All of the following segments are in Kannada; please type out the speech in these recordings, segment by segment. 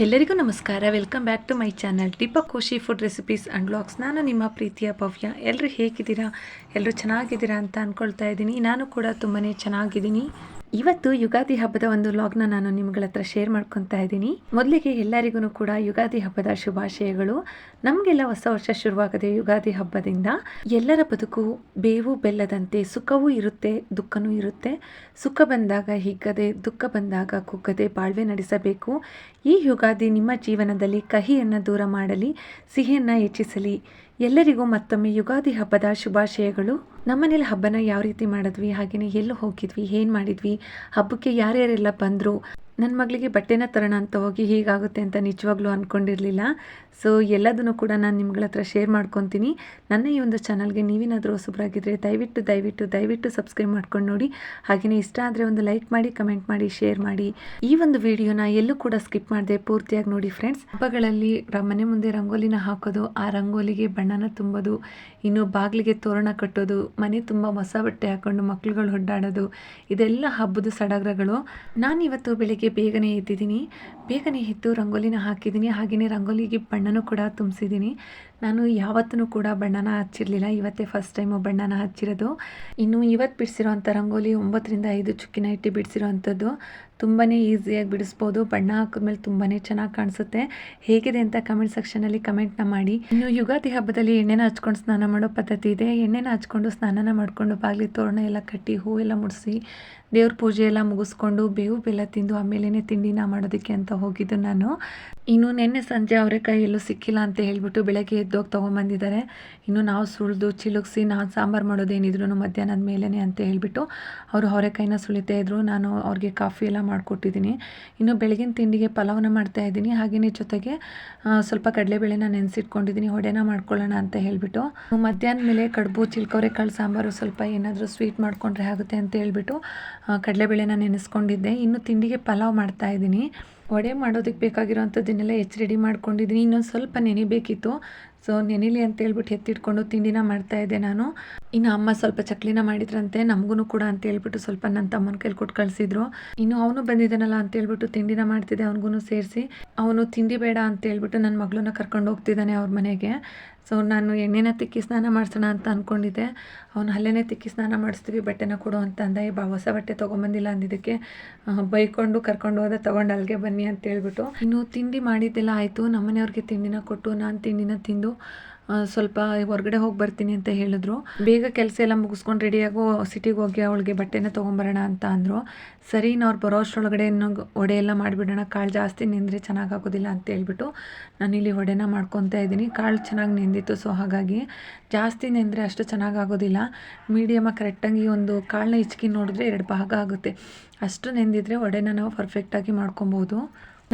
ಎಲ್ಲರಿಗೂ ನಮಸ್ಕಾರ. Welcome back to my channel Deepak Khushi food recipes and blogs ನಾನು ನಿಮ್ಮ ಪ್ರೀತಿಯ ಭವ್ಯ. ಎಲ್ಲರೂ ಹೇಗಿದ್ದೀರಾ? ಎಲ್ಲರೂ ಚೆನ್ನಾಗಿದ್ದೀರಾ ಅಂತ ಅಂದ್ಕೊಳ್ತಾ ಇದ್ದೀನಿ. ನಾನು ಕೂಡ ತುಂಬಾ ಚೆನ್ನಾಗಿದ್ದೀನಿ. ಇವತ್ತು ಯುಗಾದಿ ಹಬ್ಬದ ಒಂದು ಲಾಗ್ನ ನಾನು ನಿಮ್ಗಳ ಹತ್ರ ಶೇರ್ ಮಾಡ್ಕೊತಾ ಇದ್ದೀನಿ. ಮೊದಲಿಗೆ ಎಲ್ಲರಿಗೂ ಕೂಡ ಯುಗಾದಿ ಹಬ್ಬದ ಶುಭಾಶಯಗಳು. ನಮಗೆಲ್ಲ ಹೊಸ ವರ್ಷ ಶುರುವಾಗದೆ ಯುಗಾದಿ ಹಬ್ಬದಿಂದ ಎಲ್ಲರ ಬದುಕು ಬೇವು ಬೆಲ್ಲದಂತೆ, ಸುಖವೂ ಇರುತ್ತೆ, ದುಃಖನೂ ಇರುತ್ತೆ. ಸುಖ ಬಂದಾಗ ಹಿಗ್ಗದೆ, ದುಃಖ ಬಂದಾಗ ಕುಗ್ಗದೆ ಬಾಳ್ವೆ ನಡೆಸಬೇಕು. ಈ ಯುಗಾದಿ ನಿಮ್ಮ ಜೀವನದಲ್ಲಿ ಕಹಿಯನ್ನು ದೂರ ಮಾಡಲಿ, ಸಿಹಿಯನ್ನು ಹೆಚ್ಚಿಸಲಿ. ಎಲ್ಲರಿಗೂ ಮತ್ತೊಮ್ಮೆ ಯುಗಾದಿ ಹಬ್ಬದ ಶುಭಾಶಯಗಳು. ನಮ್ಮನೇಲಿ ಹಬ್ಬನ ಯಾವ ರೀತಿ ಮಾಡಿದ್ವಿ ಹಾಗೆಯೇ ಎಲ್ಲೂ ಹೋಗಿದ್ವಿ, ಏನು ಮಾಡಿದ್ವಿ, ಹಬ್ಬಕ್ಕೆ ಯಾರ್ಯಾರೆಲ್ಲ ಬಂದರು ನನ್ನ ಮಗಳಿಗೆ ಬಟ್ಟೆನ ತರೋಣ ಅಂತ ಹೋಗಿ ಹೀಗಾಗುತ್ತೆ ಅಂತ ನಿಜವಾಗ್ಲೂ ಅಂದ್ಕೊಂಡಿರಲಿಲ್ಲ ಸೊ ಎಲ್ಲದನ್ನು ಕೂಡ ನಾನು ನಿಮ್ಗಳ ಹತ್ರ ಶೇರ್ ಮಾಡ್ಕೊತೀನಿ. ನನ್ನ ಈ ಒಂದು ಚಾನಲ್ಗೆ ನೀವೇನಾದರೂ ಹೊಸಬ್ರಾಗಿದ್ದರೆ ದಯವಿಟ್ಟು ದಯವಿಟ್ಟು ದಯವಿಟ್ಟು ಸಬ್ಸ್ಕ್ರೈಬ್ ಮಾಡ್ಕೊಂಡು ನೋಡಿ. ಹಾಗೆಯೇ ಇಷ್ಟ ಆದರೆ ಒಂದು ಲೈಕ್ ಮಾಡಿ ಕಮೆಂಟ್ ಮಾಡಿ ಶೇರ್ ಮಾಡಿ. ಈ ಒಂದು ವಿಡಿಯೋನ ಎಲ್ಲೂ ಕೂಡ ಸ್ಕಿಪ್ ಮಾಡದೆ ಪೂರ್ತಿಯಾಗಿ ನೋಡಿ ಫ್ರೆಂಡ್ಸ್ ಹಬ್ಬಗಳಲ್ಲಿ ಮನೆ ಮುಂದೆ ರಂಗೋಲಿನ ಹಾಕೋದು, ಆ ರಂಗೋಲಿಗೆ ಬಣ್ಣನ ತುಂಬೋದು, ಇನ್ನು ಬಾಗಿಲಿಗೆ ತೋರಣ ಕಟ್ಟೋದು, ಮನೆ ತುಂಬ ಹೊಸ ಬಟ್ಟೆ ಹಾಕೊಂಡು ಮಕ್ಕಳುಗಳು ಹೊಡ್ಡಾಡೋದು ಇದೆಲ್ಲ ಹಬ್ಬದ ಸಡಗರಗಳು. ನಾನು ಇವತ್ತು ಬೆಳಿಗ್ಗೆ ಬೇಗನೆ ಎದ್ದಿದ್ದೀನಿ. ಬೇಗನೆ ಎದ್ದು ರಂಗೋಲಿನ ಹಾಕಿದ್ದೀನಿ. ಹಾಗೆಯೇ ರಂಗೋಲಿಗೆ ಬಣ್ಣನೂ ಕೂಡ ತುಂಬಿಸಿದ್ದೀನಿ. ನಾನು ಯಾವತ್ತೂ ಕೂಡ ಬಣ್ಣನ ಹಚ್ಚಿರಲಿಲ್ಲ. ಇವತ್ತೇ ಫಸ್ಟ್ ಟೈಮು ಬಣ್ಣನ ಹಚ್ಚಿರೋದು. ಇನ್ನು ಇವತ್ತು ಬಿಡಿಸಿರೋಂಥ ರಂಗೋಲಿ ಒಂಬತ್ತರಿಂದ ಐದು ಚುಕ್ಕಿನ ಇಟ್ಟು ಬಿಡಿಸಿರುವಂಥದ್ದು ತುಂಬಾ ಈಸಿಯಾಗಿ ಬಿಡಿಸ್ಬೋದು. ಬಣ್ಣ ಹಾಕಿದ್ಮೇಲೆ ತುಂಬಾ ಚೆನ್ನಾಗಿ ಕಾಣಿಸುತ್ತೆ. ಹೇಗಿದೆ ಅಂತ ಕಮೆಂಟ್ ಸೆಕ್ಷನಲ್ಲಿ ಕಮೆಂಟ್ನ ಮಾಡಿ. ಇನ್ನು ಯುಗಾದಿ ಹಬ್ಬದಲ್ಲಿ ಎಣ್ಣೆನ ಹಚ್ಕೊಂಡು ಸ್ನಾನ ಮಾಡೋ ಪದ್ಧತಿ ಇದೆ. ಎಣ್ಣೆನ ಹಚ್ಕೊಂಡು ಸ್ನಾನನ ಮಾಡಿಕೊಂಡು ಬಾಗಿಲಿ ತೋರಣ ಎಲ್ಲ ಕಟ್ಟಿ ಹೂವೆಲ್ಲ ಮುಡಿಸಿ ದೇವ್ರ ಪೂಜೆ ಎಲ್ಲ ಮುಗಿಸ್ಕೊಂಡು ಬೇವು ಬೆಲ್ಲ ತಿಂದು ಆಮೇಲೆ ತಿಂಡಿನ ಮಾಡೋದಕ್ಕೆ ಅಂತ ಹೋಗಿದ್ದು ನಾನು. ಇನ್ನು ನಿನ್ನೆ ಸಂಜೆ ಅವರೆಕಾಯಿ ಎಲ್ಲೂ ಸಿಕ್ಕಿಲ್ಲ ಅಂತ ಹೇಳಿಬಿಟ್ಟು ಬೆಳಗ್ಗೆ ಎದ್ದೋಗಿ ತೊಗೊಂಬಂದಿದ್ದಾರೆ. ಇನ್ನು ನಾವು ಸುಳಿದು ಚಿಲುಕ್ಸಿ ನಾನು ಸಾಂಬಾರು ಮಾಡೋದೇನಿದ್ರು ಮಧ್ಯಾಹ್ನದ ಮೇಲೇ ಅಂತ ಹೇಳಿಬಿಟ್ಟು ಅವರು ಅವರೆಕಾಯಿನ ಸುಳಿತಾ ಇದ್ದರು ನಾನು ಅವ್ರಿಗೆ ಕಾಫಿ ಎಲ್ಲ ಮಾಡಿಕೊಟ್ಟಿದ್ದೀನಿ. ಇನ್ನು ಬೆಳಗಿನ ತಿಂಡಿಗೆ ಪಲಾವ್ನ ಮಾಡ್ತಾ ಇದ್ದೀನಿ. ಹಾಗೆಯೇ ಜೊತೆಗೆ ಸ್ವಲ್ಪ ಕಡಲೆಬೇಳೆನ ನೆನೆಸಿಟ್ಕೊಂಡಿದ್ದೀನಿ. ಹೊಡೆನ ಮಾಡ್ಕೊಳ್ಳೋಣ ಅಂತ ಹೇಳಿಬಿಟ್ಟು. ಮಧ್ಯಾಹ್ನ ಮೇಲೆ ಕಡುಬು ಚಿಲ್ಕವರೆಕಾಳು ಸಾಂಬಾರು ಸ್ವಲ್ಪ ಏನಾದರೂ ಸ್ವೀಟ್ ಮಾಡಿಕೊಂಡ್ರೆ ಆಗುತ್ತೆ ಅಂತ ಹೇಳ್ಬಿಟ್ಟು ಕಡಲೆಬೇಳೆನ ನೆನೆಸ್ಕೊಂಡಿದ್ದೆ. ಇನ್ನು ತಿಂಡಿಗೆ ಪಲಾವ್ ಮಾಡ್ತಾ ಇದ್ದೀನಿ. ವಡೆ ಮಾಡೋದಕ್ಕೆ ಬೇಕಾಗಿರುವಂಥದ್ದನ್ನೆಲ್ಲ ಹೆಚ್ಚು ರೆಡಿ ಮಾಡ್ಕೊಂಡಿದ್ದೀನಿ. ಇನ್ನೊಂದು ಸ್ವಲ್ಪ ನೆನಿಬೇಕಿತ್ತು ಸೊ ನೆನಿಲಿ ಅಂತ ಹೇಳ್ಬಿಟ್ಟು ಎತ್ತಿಟ್ಕೊಂಡು ತಿಂಡಿನ ಮಾಡ್ತಾ ಇದ್ದೆ ನಾನು. ಇನ್ನು ಅಮ್ಮ ಸ್ವಲ್ಪ ಚಕ್ಲಿನ ಮಾಡಿದ್ರಂತೆ ನಮಗೂ ಕೂಡ ಅಂತ ಹೇಳ್ಬಿಟ್ಟು ಸ್ವಲ್ಪ ನನ್ನ ತಮ್ಮನ ಕೈಲಿ ಕೊಟ್ಟು ಕಳಿಸಿದ್ರು. ಇನ್ನು ಅವನು ಬಂದಿದ್ದಾನಲ್ಲ ಅಂತ ಹೇಳ್ಬಿಟ್ಟು ತಿಂಡಿನ ಮಾಡ್ತಿದ್ದೆ ಅವನಿಗೂ ಸೇರಿಸಿ. ಅವನು ತಿಂಡಿ ಬೇಡ ಅಂತ ಹೇಳ್ಬಿಟ್ಟು ನನ್ನ ಮಗಳನ್ನ ಕರ್ಕೊಂಡು ಹೋಗ್ತಿದ್ದಾನೆ ಅವ್ರ ಮನೆಗೆ. ಸೊ ನಾನು ಎಣ್ಣೆನ ತಿಕ್ಕಿ ಸ್ನಾನ ಮಾಡಿಸೋಣ ಅಂತ ಅಂದ್ಕೊಂಡಿದ್ದೆ ಅವನು ಅಲ್ಲೇ ತಿಕ್ಕಿ ಸ್ನಾನ ಮಾಡಿಸ್ತೀವಿ, ಬಟ್ಟೆನ ಕೊಡು ಅಂತ ಅಂದ. ಬಾ, ಹೊಸ ಬಟ್ಟೆ ತೊಗೊಂಬಂದಿಲ್ಲ ಅಂದಿದ್ದಕ್ಕೆ. ಬೈಕೊಂಡು ಕರ್ಕೊಂಡು ಹೋದ, ತೊಗೊಂಡು ಅಲ್ಲಿಗೆ ಬನ್ನಿ ಅಂತ ಹೇಳ್ಬಿಟ್ಟು. ಇನ್ನು ತಿಂಡಿ ಮಾಡಿದ್ದೆಲ್ಲ ಆಯಿತು. ನಮ್ಮನೆಯವ್ರಿಗೆ ತಿಂಡಿನ ಕೊಟ್ಟು ನಾನು ತಿಂಡಿನ ತಿಂದು ಸ್ವಲ್ಪ ಹೊರಗಡೆ ಹೋಗಿ ಬರ್ತೀನಿ ಅಂತ ಹೇಳಿದ್ರು. ಬೇಗ ಕೆಲಸ ಎಲ್ಲ ಮುಗಿಸ್ಕೊಂಡು ರೆಡಿಯಾಗೋ ಸಿಟಿಗೆ ಹೋಗಿ ಅವಳಿಗೆ ಬಟ್ಟೆನ ತೊಗೊಂಬರೋಣ ಅಂತ ಅಂದರು. ಸರಿ ಅವ್ರು ಬರೋ ಅಷ್ಟರೊಳಗಡೆ ಇನ್ನೂ ಒಡೆ ಎಲ್ಲ ಮಾಡಿಬಿಡೋಣ, ಕಾಳು ಜಾಸ್ತಿ ನೆಂದರೆ ಚೆನ್ನಾಗಾಗೋದಿಲ್ಲ ಅಂತ ಹೇಳ್ಬಿಟ್ಟು ನಾನಿಲ್ಲಿ ಒಡೆನ ಮಾಡ್ಕೊತಾ ಇದ್ದೀನಿ. ಕಾಳು ಚೆನ್ನಾಗಿ ನೆಂದಿತ್ತು ಸೊ ಹಾಗಾಗಿ ಜಾಸ್ತಿ ನೆಂದರೆ ಅಷ್ಟು ಚೆನ್ನಾಗಾಗೋದಿಲ್ಲ ಮೀಡಿಯಮಾಗಿ ಕರೆಕ್ಟಾಗಿ ಒಂದು ಕಾಳನ್ನ ಹಿಚ್ಕಿ ನೋಡಿದ್ರೆ ಎರಡು ಭಾಗ ಆಗುತ್ತೆ. ಅಷ್ಟು ನೆಂದಿದ್ರೆ ಒಡೆನ ನಾವು ಪರ್ಫೆಕ್ಟಾಗಿ ಮಾಡ್ಕೊಬೋದು.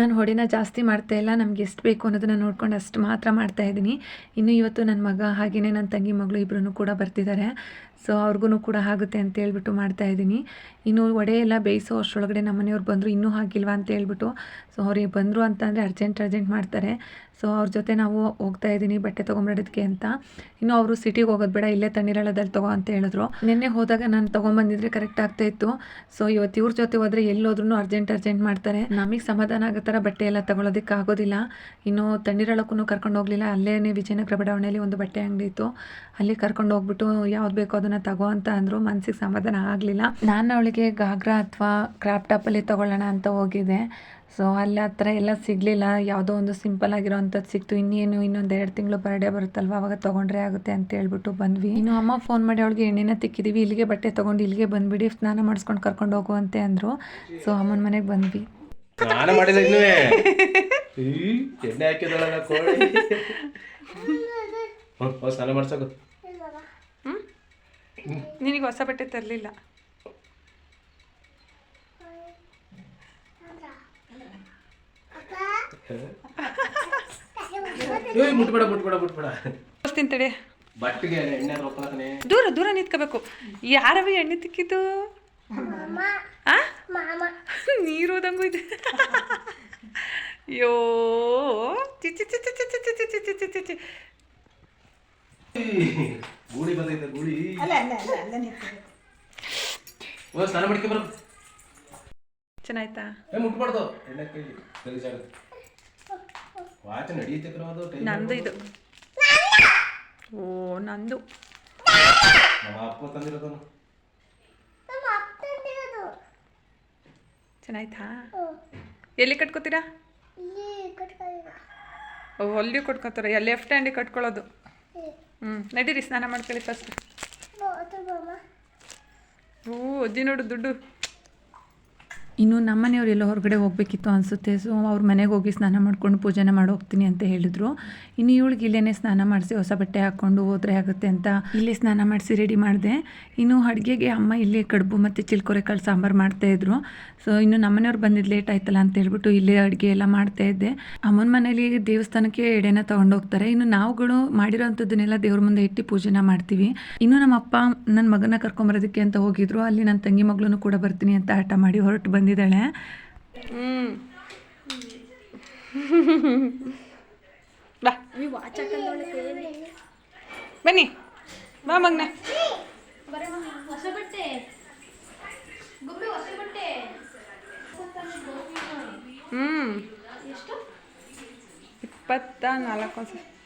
ನಾನು ಹೊಡೆನ ಜಾಸ್ತಿ ಮಾಡ್ತಾ ಇಲ್ಲ, ನಮ್ಗೆ ಎಷ್ಟು ಬೇಕು ಅನ್ನೋದನ್ನ ನೋಡ್ಕೊಂಡು ಅಷ್ಟು ಮಾತ್ರ ಮಾಡ್ತಾ ಇದ್ದೀನಿ. ಇನ್ನು ಇವತ್ತು ನನ್ನ ಮಗ ಹಾಗೆಯೇ ನನ್ನ ತಂಗಿ ಮಗಳು ಇಬ್ಬರೂ ಕೂಡ ಬರ್ತಿದ್ದಾರೆ. ಸೊ ಅವ್ರಿಗೂ ಕೂಡ ಆಗುತ್ತೆ ಅಂತ ಹೇಳ್ಬಿಟ್ಟು ಮಾಡ್ತಾ ಇದ್ದೀನಿ. ಇನ್ನು ವಡೆ ಎಲ್ಲ ಬೇಯಿಸೋ ಅಷ್ಟರೊಳಗಡೆ ನಮ್ಮ ಮನೆಯವ್ರು ಬಂದರು ಇನ್ನೂ ಹಾಕಿಲ್ವಾ ಅಂತ ಹೇಳ್ಬಿಟ್ಟು, ಸೊ ಅವ್ರಿಗೆ ಬಂದರು ಅಂತ ಅಂದರೆ ಅರ್ಜೆಂಟ್ ಅರ್ಜೆಂಟ್ ಮಾಡ್ತಾರೆ. ಸೊ ಅವ್ರ ಜೊತೆ ನಾವು ಹೋಗ್ತಾ ಇದ್ದೀನಿ ಬಟ್ಟೆ ತೊಗೊಂಬರೋದಕ್ಕೆ ಅಂತ. ಇನ್ನು ಅವರು ಸಿಟಿಗೆ ಹೋಗೋದು ಬೇಡ, ಇಲ್ಲೇ ತಣ್ಣೀರಳದಲ್ಲಿ ತಗೋ ಅಂತ ಹೇಳಿದ್ರು. ನಿನ್ನೆ ಹೋದಾಗ ನಾನು ತೊಗೊಂಬಂದಿದ್ರೆ ಕರೆಕ್ಟ್ ಆಗ್ತಾ ಇತ್ತು. ಸೊ ಇವತ್ತು ಇವ್ರ ಜೊತೆ ಹೋದರೆ ಎಲ್ಲೋದ್ರೂ ಅರ್ಜೆಂಟ್ ಅರ್ಜೆಂಟ್ ಮಾಡ್ತಾರೆ. ನಮಗೆ ಸಮಾಧಾನ ಆಗೋ ಥರ ಬಟ್ಟೆ ಎಲ್ಲ ತಗೊಳ್ಳೋದಕ್ಕೆ ಆಗೋದಿಲ್ಲ. ಇನ್ನು ತಣ್ಣೀರಳಕ್ಕೂ ಕರ್ಕೊಂಡು ಹೋಗಲಿಲ್ಲ. ಅಲ್ಲೇ ವಿಜಯನಗರ ಬಡಾವಣೆಯಲ್ಲಿ ಒಂದು ಬಟ್ಟೆ ಅಂಗಡಿ ಇತ್ತು. ಅಲ್ಲಿ ಕರ್ಕೊಂಡು ಹೋಗ್ಬಿಟ್ಟು ಯಾವ್ದು ಬೇಕೋ ತಗೋ ಅಂತ ಅಂದರು ಮನ್ಸಿಗೆ ಸಮಾಧಾನ ಆಗಲಿಲ್ಲ. ನಾನು ಅವಳಿಗೆ ಗಾಗ್ರಾ ಅಥವಾ ಕ್ರಾಪ್ ಟಾಪಲ್ಲಿ ತೊಗೊಳ್ಳೋಣ ಅಂತ ಹೋಗಿದ್ದೆ. ಸೊ ಅಲ್ಲಿ ಆ ಥರ ಎಲ್ಲ ಸಿಗಲಿಲ್ಲ. ಯಾವುದೋ ಒಂದು ಸಿಂಪಲ್ ಆಗಿರೋವಂಥದ್ದು ಸಿಕ್ತು. ಇನ್ನೇನು ಇನ್ನೊಂದು ಎರಡು ತಿಂಗಳು ಬರ್ಡೇ ಬರುತ್ತಲ್ವ? ಅವಾಗ ತೊಗೊಂಡ್ರೆ ಆಗುತ್ತೆ ಅಂತ ಹೇಳ್ಬಿಟ್ಟು ಬಂದ್ವಿ. ಇನ್ನು ಅಮ್ಮ ಫೋನ್ ಮಾಡಿ ಅವಳಿಗೆ ಎಣ್ಣೆನ ತಿಕ್ಕಿದ್ದೀವಿ ಇಲ್ಲಿಗೆ ಬಟ್ಟೆ ತೊಗೊಂಡು ಇಲ್ಲಿಗೆ ಬಂದ್ಬಿಡಿ. ಸ್ನಾನ ಮಾಡಿಸ್ಕೊಂಡು ಕರ್ಕೊಂಡು ಹೋಗುವಂತೆ ಅಂದರು. ಸೊ ಅಮ್ಮನ ಮನೆಗೆ ಬಂದ್ವಿ. ನಾನು ಮಾಡಿಲ್ಲ ಇನ್ನೂ ಈ ಎಣ್ಣೆ ಹಾಕಿದಳಲ್ಲ ಕೋಳಿ ಹ್ಮ್, ಹೋಗ್ ಸ್ನಾನ ಮಾಡ್ಸೋದು ನಿನಗೆ ಹೊಸ ಬಟ್ಟೆ ತರಲಿಲ್ಲ ಮುಟ್ಬೇಡ ಮುಟ್ಬೇಡ ಬಟ್ಟಿಗೆ ಎಣ್ಣೆ ದೂರ ದೂರ ನಿಂತ್ಕೋಬೇಕು ಯಾರ ಎಣ್ಣೆ ತಿಕ್ಕಿದ್ದು ನೀರು ಹೋದಂಗೂ ಇದೆ ಅಯ್ಯೋ ಚಿಚಿ ಚಿ ಚಿ ಚಿ ಚಿ ಚಿ ಚಿ ಚಿ ಚಿ ಚಿ ಚಿ ಚಿ. ಗೂಳಿ ಬಂದೈತೆ ಗೂಳಿ. ಹೋಗ್ ಸ್ನಾನ ಮಾಡ್ಕೆ ಬರೋ. ಚೆನ್ನಾಯ್ತಾ? ಏ ಮುಟ್ಬಾರ್ದು. ಎಣ್ಣೆ ಕೈ ಗಲೀಜಾಗುತ್ತೆ ವಾಚ ನಡೆಯುತ್ತೆ ಕರೋ ಅದು ಟೈಮ್ ನಂದು ಇದು. ಓ ನಂದು. ನಮ್ಮ ಅಪ್ಪ ತಂದಿರೋದನು ಚೆನ್ನಾಯ್ತಾ? ಎಲ್ಲಿ ಕಟ್ಕೋತೀರಾ? ಓ ಅಲ್ಲಿ ಕಟ್ಕೋತಾರೆ. ಎಲ್ಲಿ ಲೆಫ್ಟ್ ಹ್ಯಾಂಡಿಗೆ ಕಟ್ಕೊಳ್ಳೋದು? ಹ್ಞೂ ನಡೀರಿ ಸ್ನಾನ ಮಾಡ್ಕೊಳ್ಳಿ ಫಸ್ಟ್ ಓ ಅಜ್ಜಿ ನೋಡು ದುಡ್ಡು. ಇನ್ನು ನಮ್ಮ ಎಲ್ಲೋ ಹೊರಗಡೆ ಹೋಗಬೇಕಿತ್ತು ಅನಿಸುತ್ತೆ. ಸೊ ಅವ್ರ ಮನೆಗೆ ಹೋಗಿ ಸ್ನಾನ ಮಾಡ್ಕೊಂಡು ಪೂಜೆನ ಮಾಡಿ ಹೋಗ್ತೀನಿ ಅಂತ ಹೇಳಿದ್ರು. ಇನ್ನು ಇವಳಿಗೆ ಇಲ್ಲೇ ಸ್ನಾನ ಮಾಡಿಸಿ ಹೊಸ ಬಟ್ಟೆ ಹಾಕ್ಕೊಂಡು ಹೋದರೆ ಆಗುತ್ತೆ ಅಂತ ಇಲ್ಲೇ ಸ್ನಾನ ಮಾಡಿಸಿ ರೆಡಿ ಮಾಡಿದೆ. ಇನ್ನು ಅಡುಗೆಗೆ ಅಮ್ಮ ಇಲ್ಲೇ ಕಡುಬು ಮತ್ತು ಚಿಲ್ಕೊರೆ ಕಾಳು ಸಾಂಬಾರು ಮಾಡ್ತಾಯಿದ್ರು ಸೊ ಇನ್ನು ನಮ್ಮನೆಯವ್ರು ಬಂದಿದ್ದು ಲೇಟ್ ಆಯ್ತಲ್ಲ ಅಂತ ಹೇಳ್ಬಿಟ್ಟು ಇಲ್ಲೇ ಅಡುಗೆ ಎಲ್ಲ ಮಾಡ್ತಾ ಇದ್ದೆ. ಅಮ್ಮನ ಮನೇಲಿ ದೇವಸ್ಥಾನಕ್ಕೆ ಎಡೆನ ತೊಗೊಂಡೋಗ್ತಾರೆ ಇನ್ನು ನಾವುಗಳು ಮಾಡಿರೋಂಥದ್ದನ್ನೆಲ್ಲ ದೇವ್ರ ಮುಂದೆ ಇಟ್ಟು ಪೂಜೆನ ಮಾಡ್ತೀವಿ. ಇನ್ನು ನಮ್ಮ ಅಪ್ಪ ನನ್ನ ಮಗನ ಕರ್ಕೊಂಬರೋದಕ್ಕೆ ಅಂತ ಹೋಗಿದ್ರು. ಅಲ್ಲಿ ನನ್ನ ತಂಗಿ ಮಗಳೂ ಕೂಡ ಬರ್ತೀನಿ ಅಂತ ಹಠ ಮಾಡಿ ಹೊರಟು ಬಂದಿದ್ದಾಳೆ. ಬನ್ನಿ. ಬಾ ಮಗ್ನ. ಹ್ಞೂ ಇಪ್ಪತ್ತ ನಾಲ್ಕು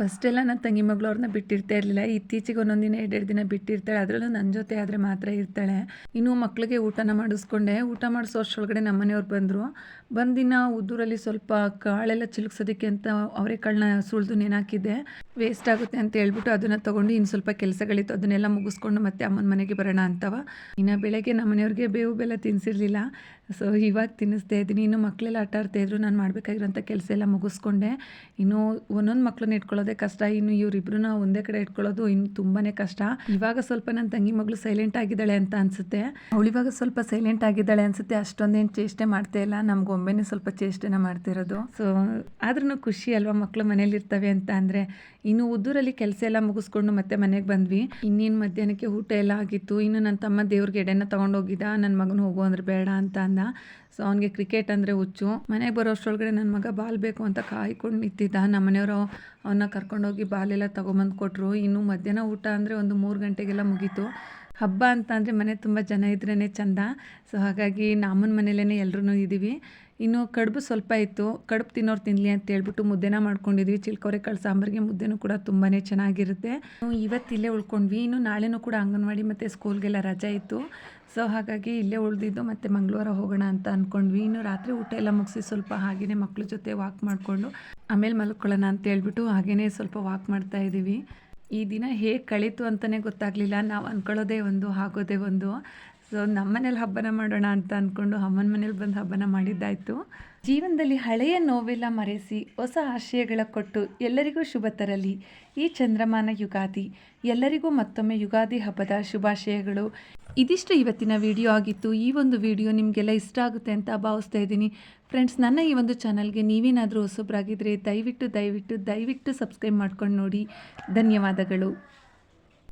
ಫಸ್ಟ್ ಎಲ್ಲ ನನ್ನ ತಂಗಿ ಮಗಳು ಅವ್ರನ್ನ ಬಿಟ್ಟಿರ್ತಾ ಇರಲಿಲ್ಲ. ಇತ್ತೀಚೆಗೆ ಒಂದೊಂದು ದಿನ, ಎರಡೆರಡು ದಿನ ಬಿಟ್ಟಿರ್ತಾಳೆ. ಅದರಲ್ಲೂ ನನ್ನ ಜೊತೆ ಆದರೆ ಮಾತ್ರ ಇರ್ತಾಳೆ. ಇನ್ನು ಮಕ್ಕಳಿಗೆ ಊಟನ ಮಾಡಿಸ್ಕೊಂಡೆ. ಊಟ ಮಾಡಿಸೋ ಅಷ್ಟೊಳಗಡೆ ನಮ್ಮ ಮನೆಯವ್ರು ಬಂದರು. ಬಂದಿನ ಉದ್ದೂರಲ್ಲಿ ಸ್ವಲ್ಪ ಕಾಳೆಲ್ಲ ಚಿಲುಕ್ಸೋದಕ್ಕೆ ಅಂತ ಅವರೇ ಅವರೆಕಾಳನ್ನ ಸುಳಿದು ನೆನಾಕಿದ್ದೆ ವೇಸ್ಟ್ ಆಗುತ್ತೆ ಅಂತ ಹೇಳ್ಬಿಟ್ಟು ಅದನ್ನು ತೊಗೊಂಡು ಇನ್ನು ಸ್ವಲ್ಪ ಕೆಲಸಗಳಿತ್ತು. ಅದನ್ನೆಲ್ಲ ಮುಗಿಸ್ಕೊಂಡು ಮತ್ತೆ ಅಮ್ಮನ ಮನೆಗೆ ಬರೋಣ ಅಂತವ. ಇನ್ನು ಬೆಳಗ್ಗೆ ನಮ್ಮ ಮನೆಯವ್ರಿಗೆ ಬೇವು ಬೆಲ್ಲ ತಿನ್ನಿಸಿರ್ಲಿಲ್ಲ ಸೊ ಇವಾಗ ತಿನ್ನಿಸ್ತಾ ಇದ್ದೀನಿ. ಇನ್ನು ಮಕ್ಕಳೆಲ್ಲ ಆಟ ಆಡ್ತಾ ಇದ್ರು, ನಾನು ಮಾಡಬೇಕಾಗಿರೋಂಥ ಕೆಲಸ ಎಲ್ಲ ಮುಗಿಸ್ಕೊಂಡೆ. ಇನ್ನು ಒಂದೊಂದು ಮಕ್ಕಳನ್ನ ಇಟ್ಕೊಳ್ಳೋದೇ ಕಷ್ಟ. ಇನ್ನು ಇವರಿಬ್ಬರನ್ನ ಒಂದೇ ಕಡೆ ಇಟ್ಕೊಳ್ಳೋದು ಇನ್ನು ತುಂಬಾ ಕಷ್ಟ. ಇವಾಗ ಸ್ವಲ್ಪ ನನ್ನ ತಂಗಿ ಮಗಳು ಸೈಲೆಂಟ್ ಆಗಿದ್ದಾಳೆ ಅಂತ ಅನಿಸುತ್ತೆ. ಅವಳಿವಾಗ ಸ್ವಲ್ಪ ಸೈಲೆಂಟ್ ಆಗಿದ್ದಾಳೆ ಅನಿಸುತ್ತೆ. ಅಷ್ಟೊಂದೇನು ಚೇಷ್ಟೆ ಮಾಡ್ತಾ ಇಲ್ಲ. ನಮ್ಗೆ ಒಮ್ಮೆನೇ ಸ್ವಲ್ಪ ಚೇಷ್ಟೆನ ಮಾಡ್ತಿರೋದು ಸೊ ಆದ್ರೂ ಖುಷಿ ಅಲ್ವಾ ಮಕ್ಕಳು ಮನೇಲಿ ಇರ್ತವೆ ಅಂತ ಅಂದರೆ. ಇನ್ನು ಉದ್ದೂರಲ್ಲಿ ಕೆಲಸ ಎಲ್ಲ ಮುಗಿಸ್ಕೊಂಡು ಮತ್ತೆ ಮನೆಗೆ ಬಂದ್ವಿ. ಇನ್ನೇನು ಮಧ್ಯಾಹ್ನಕ್ಕೆ ಊಟ ಎಲ್ಲ ಆಗಿತ್ತು. ಇನ್ನು ನನ್ನ ತಮ್ಮ ದೇವ್ರಿಗೆ ಎಡೆನ ತೊಗೊಂಡೋಗಿದ್ದ. ನನ್ನ ಮಗನ ಹೋಗು ಅಂದ್ರೆ ಬೇಡ ಅಂತ ಅಂದ. ಸೊ ಅವನಿಗೆ ಕ್ರಿಕೆಟ್ ಅಂದರೆ ಹುಚ್ಚು. ಮನೆಗೆ ಬರೋ ಅಷ್ಟರೊಳಗಡೆ ನನ್ನ ಮಗ ಬಾಲ್ ಬೇಕು ಅಂತ ಕಾಯ್ಕೊಂಡು ನಿಂತಿದ್ದ. ನಮ್ಮ ಮನೆಯವರು ಅವನ್ನ ಕರ್ಕೊಂಡೋಗಿ ಬಾಲೆಲ್ಲ ತೊಗೊಂಬಂದು ಕೊಟ್ಟರು ಇನ್ನು ಮಧ್ಯಾಹ್ನ ಊಟ ಅಂದರೆ ಒಂದು ಮೂರು ಗಂಟೆಗೆಲ್ಲ ಮುಗೀತು. ಹಬ್ಬ ಅಂತ ಅಂದರೆ ಮನೆ ತುಂಬ ಜನ ಇದ್ರೇ ಚಂದ. ಸೊ ಹಾಗಾಗಿ ನಮ್ಮನ ಮನೇಲೇ ಎಲ್ಲರೂ ಇದ್ದೀವಿ. ಇನ್ನು ಕಡುಬು ಸ್ವಲ್ಪ ಇತ್ತು. ಕಡುಬು ತಿನ್ನೋರು ತಿನ್ನಲಿ ಅಂತ ಹೇಳ್ಬಿಟ್ಟು ಮುದ್ದೆನ ಮಾಡ್ಕೊಂಡಿದ್ವಿ. ಚಿಲ್ಕೋರೆ ಕಾಳು ಸಾಂಬಾರಿಗೆ ಮುದ್ದೆನೂ ಕೂಡ ತುಂಬಾ ಚೆನ್ನಾಗಿರುತ್ತೆ. ಇವತ್ತು ಇಲ್ಲೇ ಉಳ್ಕೊಂಡ್ವಿ. ಇನ್ನು ನಾಳೆನೂ ಕೂಡ ಅಂಗನವಾಡಿ ಮತ್ತು ಸ್ಕೂಲ್ಗೆಲ್ಲ ರಜೆ ಇತ್ತು. ಸೊ ಹಾಗಾಗಿ ಇಲ್ಲೇ ಉಳಿದಿದ್ದು ಮತ್ತು ಮಂಗಳವಾರ ಹೋಗೋಣ ಅಂತ ಅಂದ್ಕೊಂಡ್ವಿ ಇನ್ನು ರಾತ್ರಿ ಊಟ ಎಲ್ಲ ಮುಗಿಸಿ ಸ್ವಲ್ಪ ಹಾಗೆಯೇ ಮಕ್ಕಳ ಜೊತೆ ವಾಕ್ ಮಾಡಿಕೊಂಡು ಆಮೇಲೆ ಮಲ್ಕೊಳ್ಳೋಣ ಅಂತ ಹೇಳ್ಬಿಟ್ಟು ಹಾಗೆಯೇ ಸ್ವಲ್ಪ ವಾಕ್ ಮಾಡ್ತಾ ಇದ್ದೀವಿ. ಈ ದಿನ ಹೇಗೆ ಕಳೀತು ಅಂತಲೇ ಗೊತ್ತಾಗಲಿಲ್ಲ. ನಾವು ಅಂದ್ಕೊಳ್ಳೋದೇ ಒಂದು, ಆಗೋದೇ ಒಂದು. ಸೊ ನಮ್ಮನೇಲಿ ಹಬ್ಬನ ಮಾಡೋಣ ಅಂತ ಅಂದ್ಕೊಂಡು ಅಮ್ಮನ ಮನೇಲಿ ಬಂದು ಹಬ್ಬನ ಮಾಡಿದ್ದಾಯಿತು. ಜೀವನದಲ್ಲಿ ಹಳೆಯ ನೋವೆಲ್ಲ ಮರೆಸಿ ಹೊಸ ಆಶಯಗಳ ಕೊಟ್ಟು ಎಲ್ಲರಿಗೂ ಶುಭ ತರಲಿ. ಈ ಚಂದ್ರಮಾನ ಯುಗಾದಿ, ಎಲ್ಲರಿಗೂ ಮತ್ತೊಮ್ಮೆ ಯುಗಾದಿ ಹಬ್ಬದ ಶುಭಾಶಯಗಳು. ಇದಿಷ್ಟು ಇವತ್ತಿನ ವಿಡಿಯೋ ಆಗಿತ್ತು. ಈ ಒಂದು ವಿಡಿಯೋ ನಿಮಗೆಲ್ಲ ಇಷ್ಟ ಆಗುತ್ತೆ ಅಂತ ಭಾವಿಸ್ತಾ ಇದ್ದೀನಿ. ಫ್ರೆಂಡ್ಸ್ ನನ್ನ ಈ ಒಂದು ಚಾನಲ್ಗೆ ನೀವೇನಾದರೂ ಹೊಸಬ್ರಾಗಿದ್ದರೆ ದಯವಿಟ್ಟು ದಯವಿಟ್ಟು ದಯವಿಟ್ಟು ಸಬ್ಸ್ಕ್ರೈಬ್ ಮಾಡ್ಕೊಂಡು ನೋಡಿ. ಧನ್ಯವಾದಗಳು.